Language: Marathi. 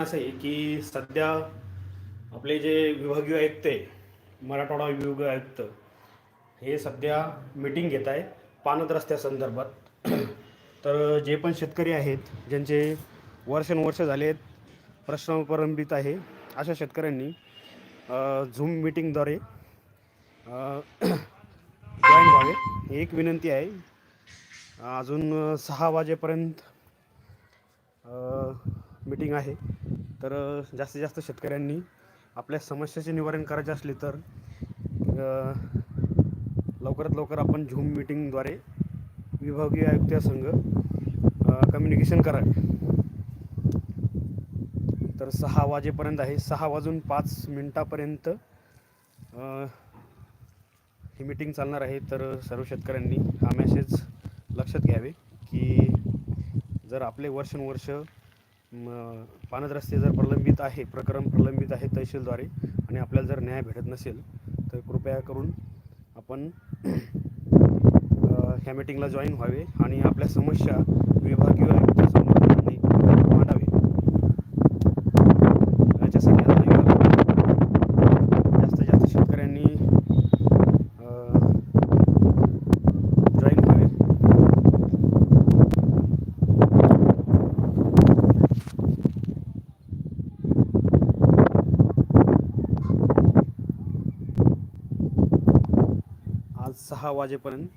असं आहे की सध्या आपले जे विभागीय आयुक्त आहे मराठवाडा विभागीय आयुक्त हे सध्या मीटिंग घेत आहे पानद रस्त्यासंदर्भात तर जे पण शेतकरी आहेत ज्यांचे वर्षानुवर्ष झालेत प्रश्न प्रलंबित आहे अशा शेतकऱ्यांनी झूम मीटिंगद्वारे जॉईन व्हावे. ही एक विनंती आहे. अजून सहा वाजेपर्यंत मीटिंग आहे. तर जास्तीत जास्त शेतकऱ्यांनी आपल्या समस्याचे निवारण करायचे असले तर लवकरात लवकर आपण झूम मीटिंगद्वारे विभागीय आयुक्त संघ कम्युनिकेशन करावे. तर सहा वाजेपर्यंत आहे. सहा वाजून पाच मिनटापर्यंत ही मीटिंग चालणार आहे. तर सर्व शेतकऱ्यांनी हा मेसेज लक्षात घ्यावे की जर आपले वर्षानुवर्ष म, रस्ते जर प्रलंबित आहे प्रकरण प्रलंबित आहे तहसीलद्वारे आणि आपल्याला जर न्याय भेटत नसेल तर कृपया करून आपण ह्या मीटिंगला जॉईन व्हावे आणि आपल्या समस्या विभागीय आयुक्त मांडणी मांडावे याच्यासाठी आता जास्तीत जास्त शेतकऱ्यांनी जॉईन व्हावे आज सहा वाजेपर्यंत